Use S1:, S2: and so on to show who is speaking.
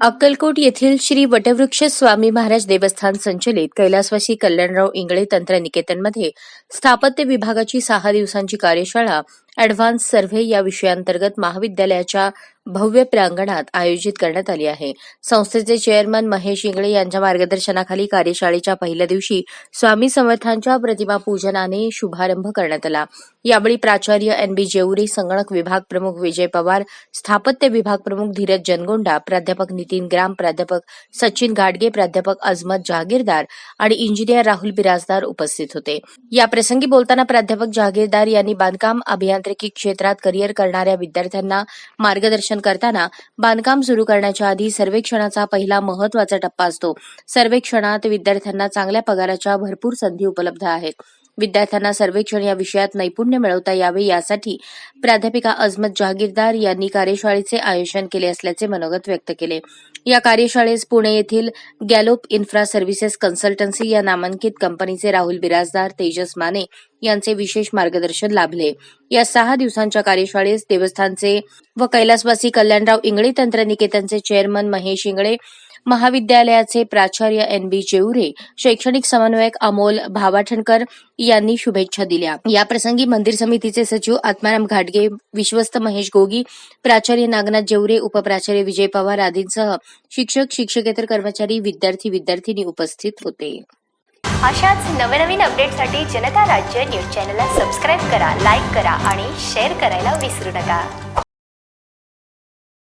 S1: अक्कलकोट येथील श्री वटवृक्ष स्वामी महाराज देवस्थान संचलित कैलासवासी कल्याणराव इंगळे तंत्र निकेतनमध्ये स्थापत्य विभागाची सहा दिवसांची कार्यशाळा ॲडव्हान्स सर्व्हे या विषयांतर्गत महाविद्यालयाच्या भव्य प्रांगणात आयोजित करण्यात आली आहे. संस्थेचे चेअरमन महेश इंगळे यांच्या मार्गदर्शनाखाली कार्यशाळेच्या पहिल्या दिवशी स्वामी समर्थांच्या प्रतिमा पूजनाने शुभारंभ करण्यात आला. यावेळी प्राचार्य एन बी जेऊरी संगणक विभाग प्रमुख विजय पवार स्थापत्य विभाग प्रमुख धीरज जनगोंडा प्राध्यापक नितीन ग्राम प्राध्यापक सचिन गाडगे प्राध्यापक अजमत जहागीरदार आणि इंजिनियर राहुल बिराजदार उपस्थित होते. या प्रसंगी बोलताना प्राध्यापक जहागीरदार यांनी बांधकाम अभियान अभियांत्रिकी क्षेत्रात करिअर करणाऱ्या विद्यार्थ्यांना मार्गदर्शन करताना बांधकाम सुरू करण्याच्या आधी सर्वेक्षणाचा पहिला महत्त्वाचा टप्पा असतो सर्वेक्षणात विद्यार्थ्यांना चांगल्या पगाराच्या भरपूर संधी उपलब्ध आहेत विद्यार्थ्यांना सर्वेक्षण या विषयात नैपुण्य मिळवता यावे यासाठी प्राध्यापिका अजमत जहागीरदार यांनी कार्यशाळेचे आयोजन केले असल्याचे मनोगत व्यक्त केले. या कार्यशाळेस पुणे येथील गॅलोप इन्फ्रा सर्व्हिसेस कन्सल्टन्सी या नामांकित कंपनीचे राहुल बिराजदार तेजस माने यांचे विशेष मार्गदर्शन लाभले. या सहा दिवसांच्या कार्यशाळेस देवस्थानचे व कैलासवासी कल्याणराव इंगळे तंत्रनिकेतनचे चेअरमन महेश इंगळे महाविद्यालयाचे प्राचार्य एन बी जेवरे शैक्षणिक समन्वयक अमोल भावाठणकर यांनी शुभेच्छा दिल्या. याप्रसंगी मंदिर समितीचे सचिव आत्माराम घाटगे विश्वस्त महेश गोगी प्राचार्य नागनाथ जेवरे उपप्राचार्य विजय पवार आदींसह शिक्षक शिक्षकेतर कर्मचारी विद्यार्थी विद्यार्थिनी उपस्थित होते.
S2: अशाच नवनवीन अपडेटसाठी जनता राज्य न्यूज चॅनलला सबस्क्राईब करा लाईक करा आणि शेअर करायला विसरू नका.